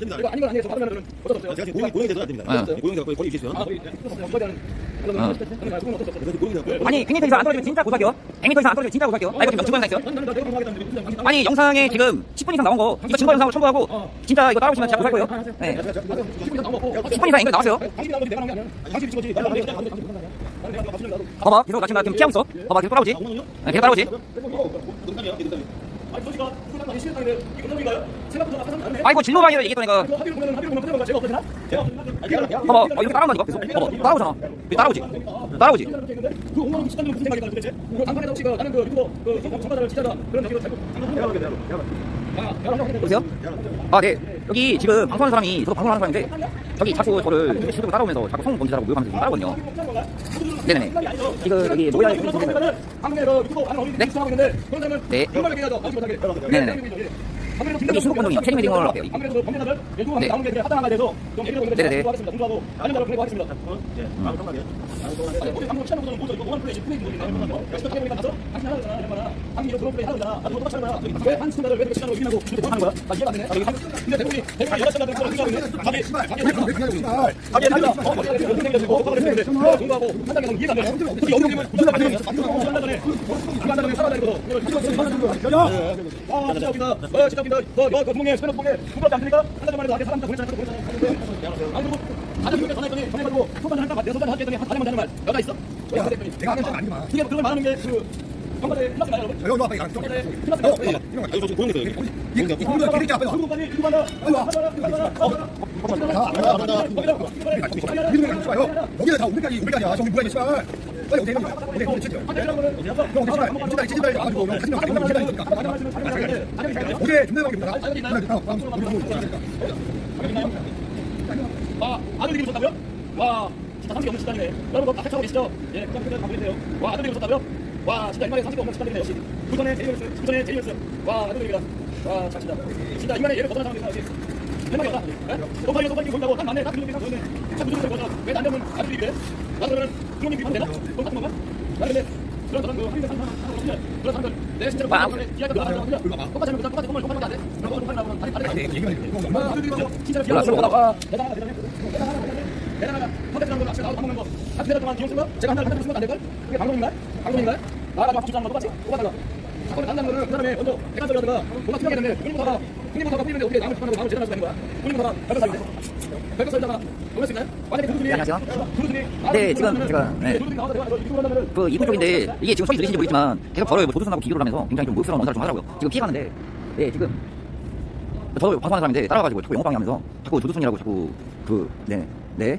이거 아닌 건 아니에요. 저 받으면은 어쩔 수 없어요. 제가 지금 고용 고용이 돼서 안 됩니다. 네. 고용이 돼서 거의 입시면. 아, 거의 어. 아니 100m 이상 안 떨어지면 진짜 고소할게요 100m 이상 안 떨어지면 진짜 고소할게요 아 이거 지금 증거 영상 있어요? 아니 영상에 지금 10분 이상 나온 거 이거 증거 영상으로 첨부하고 어. 진짜 이거 따라오시면 제가 고소할 거예요 네. 10분 나온 거고 10분 이상 이거 나왔어요. 봐봐 계속 나 지금 피하고 있어 봐봐 계속 따라오지 네, 계속 따라오지. 아니 저씨가 수상당이 시간인데 이거 넘기가요? 생각보다 사상 많네. 아이고 진로방이라 얘기했더니까 이거 합의를 보면 합의를 보면 끝나는 거야. 제가 없어지나? 제가 없어지나? 봐봐 어, 이렇게 따라온다니까 계속 봐봐 따라오잖아 따라오지 따라오지 그 5만 원 시간은 무슨 생각이다 도대체? 그 단판에다 혹시 그 나는 그 유튜버 그 전과자를 진짜다 그런 얘기로 잘못 아, 여러분 여보세요? 아, 네. 여기 지금 방송하는 사람이 저도 방송하는 사람인데 저기 자꾸 저를 실제로 따라오면서 자꾸 성범죄자라고 모욕하면서 지금 따라오거든요. 네네네. 지금 여기 어린이들이 네? 네. 네네네. 여기 할게요. 여기. 아무래도 그 범죄자들 유튜브에 네. 나온 게좀 얘기를. 네네네. 공부하겠습니다. 공부하고 아는 자를 보내고 하겠습니다. 예. 아무 상관이야. 아니, 우리 방금 취한 거는 뭐죠? 이거 원 플레이, 플레이 뭐지? 열심히 하게 보니까 나서 당신 하나 그러잖아. 이런 거나. 당신이 이런 그런 플레이 하나 그러잖아. 나도 똑같이 하는 거야. 왜한 친구들 왜 이렇게 친하고 유인하고 이렇게 하는 거야? 나 이해가 안 되네. 아, 이거 근데 대부분이 대부분이 여자 친구들 그런 생각하고 있는데 자기 자기 자기 애들이가 어, 어떻게 이렇게 그런 생각이 들고 하고 했는데 그거 공부하고 한다는 건 이해가 안 되네. 그래서 여기 오면 무슨 말이야? 한 달에 한 달에 살아야 되거든. 아, 진짜 웃긴다. 어, 진짜 웃긴다. 너, 너, 그 구멍에, 스페너 구멍에, 구멍 안 되니까? 한 달에 만에 나한테 사람 다 보냈잖아. 보냈잖아. 안 그러고, 다른 분께 전화했더니, 전화해가지고, 소반 할까 봐, 내가 소반 할게 했더니, 한 달에 만에 하는 말. 여자 있어? 왜 그랬더니, 내가 하는 건 아니구만. 그게 그걸 말하는 게, 그, 경과대 클라스 나요, 여러분? 저 여기 와봐 이거 좀. 경과대 클라스 나요. 이거 이거 아니, 저 지금 고용 돼서 여기. 이거 이거 이거 기대기 앞에 와. 중국까지 이거 한다. 여기는 다 우리까지 우리까지야. 저기 누가 있어? 빨리 어디 있는 거야? 어디 어디 치죠? 형 어디 치죠? 진짜 치진다 이거 가지고 형 가지고 가지고 치진다 이거. 어제 준비하고 있다. 와, 아 들 이름 좋다고요? 와, 진짜 상식이 없는 식단이네. 여러분, 뭐 앞에 차고 계시죠? 예, 그냥 가고 계세요. 와, 아들 이름 좋다고요? 와, 진짜 이만에 상식이 없는 식단이네, 역시. 그 전에 제이얼스, 그 전에 제이얼스. 와, 아들 이름이다. 와, 잘 친다. 진짜 이만에 얘를 거절한 사람이 있어, 역시. 예? 똑바로 똑바로 보인다고. 난 맞네. 딱 그런 얘기가 그러네. 참 무슨 소리야, 왜안 되면 아들 이름이래? 나 그러면 그런 얘기 하면 되나? 그건 같은 건가? 그런 그 사람 없냐? 그런 사람들 내 실제로 와. 이야기가 나가는 사람들 똑같이 하면 똑같이 건물 건물 안 돼? 그런 거 하려고 하면 다리 다리 다리. 얘기가 이거 아, 그리고 진짜 사건을 단다는 거는 그 사람의 먼저 대가적이라다가 뭔가 투명하게 됐는데 군인보다가 군인보다가 풀리는데 어떻게 남을 비판하고 남을 수가 있는 거야? 군인보다가 별거살인데 별거살다가 보낼 수 있나요? 만약에 두루들이 안녕하세요. 네, 지금 제가, 네. 그 이분 쪽인데 이게 지금 소리 들리신지 모르겠지만 계속 저를 뭐 조두순하고 비교를 하면서 굉장히 좀 모욕스러운 언사를 좀 하더라고요. 지금 피해가는데 예 지금 저도 방송하는 사람인데 따라가가지고 자꾸 영업방해 하면서 자꾸 조두순이라고 자꾸 그 네 네.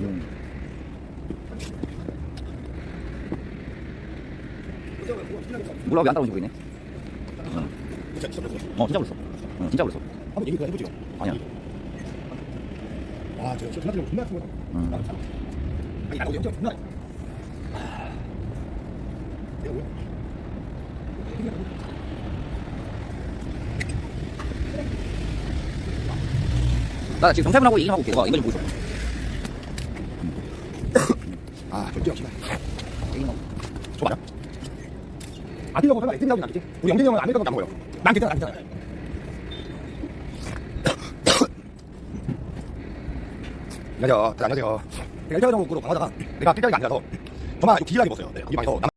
음. 왜안 따라오는지 모르겠네. 어 진짜 그랬어. 어 진짜 그랬어. 한번 얘기 더 해보죠. 아니야. 아, 저 존나 존나 같은 거. 음. 아니, 어디 어디 존나. 내가 뭐야? 나 지금 경찰분하고 얘기 좀 하고 올게. 와, 이거 좀 보고 있어. 아, 절대 없이. 좀 하고. 저 맞아? 아끼려고 설마 애들이라고 남기지? 우리 영진이 형은 아메리카노 안 먹어요. 난 괜찮아, 난 괜찮아. 안녕하세요. 다들 안녕하세요. 제가 1차적으로 방하다가 내가 안 돼서 정말 기질하게 먹었어요. 네, 거기 방에서